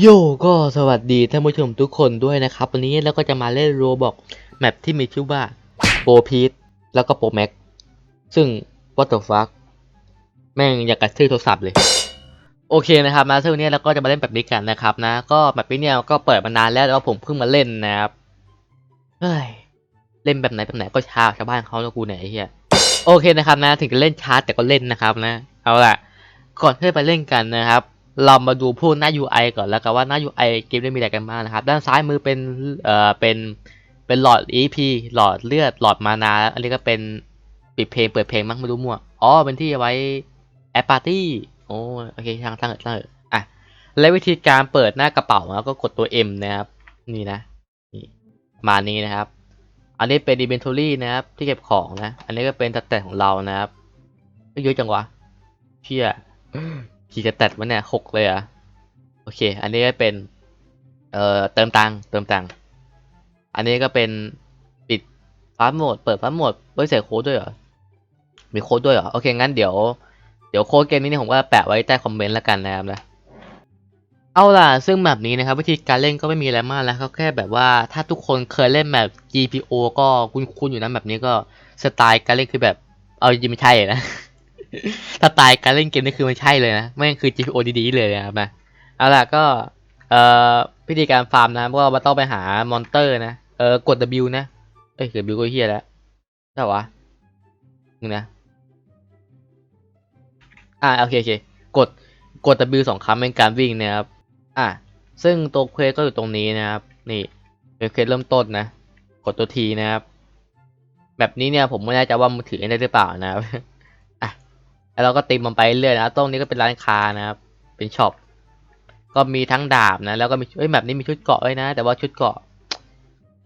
โยก็สวัสดีท่านผู้ชมทุกคนด้วยนะครับ วันนี้เราก็จะมาเล่นโรบอกแมปที่มีชื่อว่าโปรพีทแล้วก็โปรแม็กซึ่ง what the fuck แม่งอยากกัดชื่อโทรศัพท์เลย โอเคนะครับนะซึ่งนี้เราก็จะมาเล่นแบบนี้กันนะครับนะ ก็แบบนี้เนี่ยก็เปิดมานานแล้วแต่ว่าผมเพิ่งมาเล่นนะครับเฮ้ยเล่นแบบไหนแบบไหนก็ช้าชาวบ้านเขาแล้วกูไหนยไอ้เฮียโอเคนะครับนะ ถึงจะเล่นช้าแต่ก็เล่นนะครับนะ เอาล่ะ ก่อนที่จะไปเล่นกันนะครับ เรามาดูพวกหน้า UI ก่อนแล้วกันว่าหน้า UI เกมได้มีอะไรกันบ้างนะครับ ด้านซ้ายมือเป็นเอ่อเป็นเป็นหลอด EP หลอดเลือดหลอดมานาอันนี้ก็เป็นปิดเพลงเปิดเพลงมั้งไม่รู้มั่วอ๋อเป็นที่ไว้แอปปาร์ตี้โอ้โอเคช่างช่างเถอะช่างเถออะและวิธีการเปิดหน้ากระเป๋าแล้วก็กดตัว M นะครับ นี่นะนี่มานี้นะครับ อันนี้เป็น inventory นะครับ ที่เก็บของนะ อันนี้ก็เป็นตัดแต่ของเรานะครับเยอะจังวะเชี่ย กี่จะตัดวะเนี่ยหกเลยอะโอเค อันนี้ก็เป็น เอ่อ เติมตังค์เติมตังค์อันนี้ก็เป็นปิดฟ้าโหมด เปิดฟ้าโหมดเฮ้ยใส่โค้ดด้วยเหรอ มีโค้ดด้วยเหรอ โอเค งั้นเดี๋ยว เดี๋ยวโค้ดเกมนี้เนี่ยผมก็แปะไว้ใต้คอมเมนต์แล้วกันนะครับนะ เอาล่ะ ซึ่งแบบนี้นะครับ วิธีการเล่นก็ไม่มีอะไรมากแล้วก็แค่แบบว่าถ้าทุกคนเคยเล่นแบบ GPO ก็คุ้นๆอยู่นะแบบนี้ก็สไตล์การเล่นคือแบบ เอาจริงไม่ใช่นะ สไตล์การเล่นเกมนี่คือมันใช่เลยนะไม่งคือ GPO ดีๆเลยนะครับนะเอาล่ะก็เอ่อวิธีการฟาร์มนะก็ว่าต้องไปหามอนเตอร์นะเออกด W นะเอ้ยกด W ก็เฮียแล้วใช่ปะวะนึงนะอ่าโอเคโอเคกดกด W สองครั้งเป็นการวิ่งนะครับอะซึ่งตัวเควสก็อยู่ตรงนี้นะครับนี่เป็นเควสเริ่มต้นนะ กดตัวทีนะครับ แบบนี้เนี่ยผมไม่แน่ใจว่ามือถือได้หรือเปล่านะครับอะ แล้วเราก็ตีมันไปเรื่อยนะตรงนี้ก็เป็นร้านค้านะครับ เป็นช็อป ก็มีทั้งดาบนะ แล้วก็มีเอ้ยแบบนี้มีชุดเกราะด้วยนะ แต่ว่าชุดเกราะ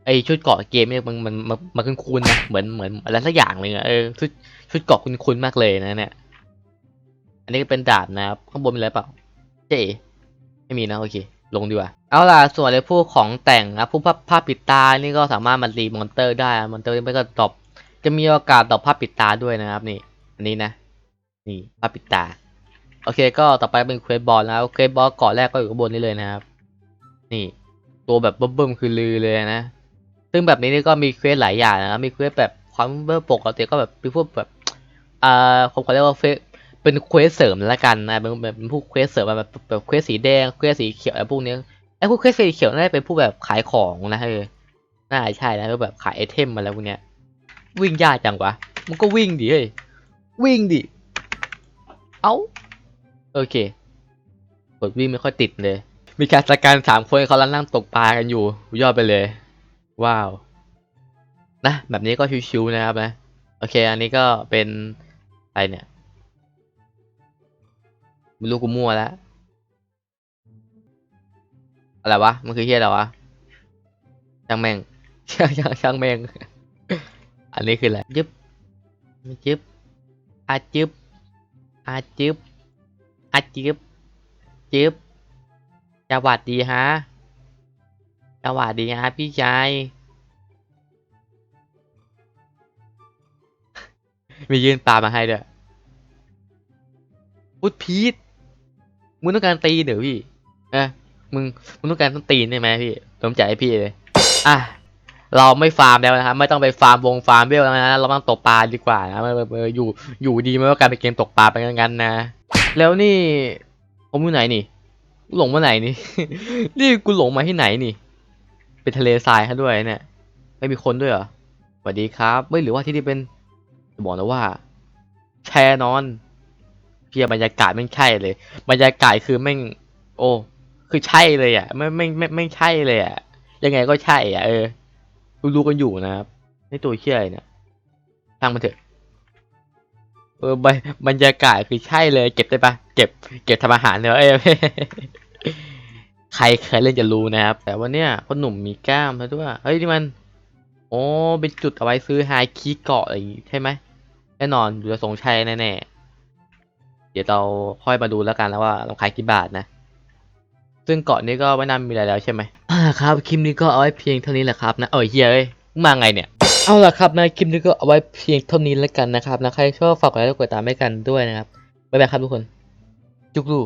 ไอชุดเกราะเกมเนี่ยมันมันมันมันคุ้นๆนนะ เหมือนเหมือนอะไรสักอย่างเลยอะเออชุดชุดเกราะคุ้นๆมากเลยนะเนี่ย อันนี้ก็เป็นดาบนะครับ ข้างบนมีอะไรเปล่า เจ๊ไม่มีนะโอเค ลงดีกว่า เอาล่ะ ส่วนในพวกของแต่งนะพวกผ้าผ้าปิดตา นี่ก็สามารถมันรีมอนเตอร์ได้มอนเตอร์ไม่ก็ตอบจะมีโอกาสตอบผ้าปิดตาด้วยนะครับนี่ อันนี้นะ นี่ผ้าปิดตา โอเคก็ต่อไปเป็นเควสบอลนะครับเควสบอลเกาะแรกก็อยู่ข้างบนนี้เลยนะครับ นี่ตัวแบบเบิ่มๆคือลือเลยนะ ซึ่งแบบนี้นี่ก็มีเควสหลายอย่างนะมีเควสแบบความเบอร์ปกติก็แบบมีพวกแบบอ่าผมขอเรียกว่าเควสเป็นเควสเสริมแล้วกันนะเป็นแบบเป็นพวกเควสเสริมแบบแบบเควสสีแดงเควสสีเขียวอะไรพวกเนี้ยไอ้พวกเควสสีเขียวน่าจะเป็นพวกแบบขายของนะเออน่าจะใช่นะแบบขายไอเทมอะไรพวกเนี้ยวิ่งยากจังวะมันก็วิ่งดิเฮ้ยวิ่งดิ เอ้าโอเคกดวิ่งไม่ค่อยติดเลย มีการจัดการสามคนเขาลังนั่งตกปลากันอยู่ ยอดไปเลย ว้าว นะ แบบนี้ก็ชิวๆนะครับนะ โอเค อันนี้ก็เป็นอะไรเนี่ยไม่รู้กูมั่วแล้ว อะไรวะ มันคือเฮียอะไรวะ ช่างแม่ง ช่างช่างช่างแม่ง อันนี้คืออะไร ยึบไม่ยึบอาจึบ อาจึบอาจึบจึบสวัสดีฮะสวัสดีฮะพี่ชายมียื่นปลามาให้ด้วยพุดพีทมึงต้องการตีเหรอพี่ เอะมึง มึงต้องการต้องตีนใช่ไหมพี่สมใจให้พี่เลย อะ เราไม่ฟาร์มแล้วนะครับไม่ต้องไปฟาร์มวงฟาร์มเวลแล้วนะเราต้องตกปลาดีกว่านะอยู่อยู่ดีไม่ว่าการเป็นเกมตกปลาไปงั้นนะ แล้วนี่ผมอยู่ไหนนี่กูหลงมาไหนนี่ นี่กูหลงมาที่ไหนนี่ เป็นทะเลทรายครับด้วยเนี่ย ไม่มีคนด้วยเหรอสวัสดีครับ ไม่หรือว่าที่นี่เป็นจะบอกนะว่า แชร์นอนเพียบรรยากาศไม่ใช่เลย บรรยากาศคือแม่ง โอ้ คือใช่เลยอะ ไม่ไม่ไม่ไม่ใช่เลยอะ ยังไงก็ใช่อะเออ รู้กันอยู่นะครับในตัวเชี่ยอะไรเนี่ยช่างมันเถอะเออบรรบรรยากาศคือใช่เลย เก็บได้ปะเก็บ เก็บทำอาหารเนอะเอ้ยใครเคยเล่นจะรู้นะครับ แต่ว่าเนี่ยพ่อหนุ่มมีกล้ามแล้วด้วยเฮ้ยนี่มันโอ้เป็นจุดเอาไว้ซื้อไฮคีเกาะอะไรอย่างงี้ใช่ไหมแน่นอนอยู่จะทรงชัยแน่ๆเดี๋ยวเราค่อยมาดูแล้วกันแล้วว่าเราขายกี่บาทนะ ซึ่งเกาะนี้ก็ไม่น่ามีอะไรแล้วใช่ไหม ครับ คลิปนี้ก็เอาไว้เพียงเท่านี้แหละครับนะเออเฮียเอ้ยมาไงเนี่ย เอาล่ะครับนะคลิปนี้ก็เอาไว้เพียงเท่านี้แล้วกันนะครับนะใครชอบฝากกดไลค์กดติดตามให้กันด้วยนะครับบ๊ายบายครับทุกคน จุกลู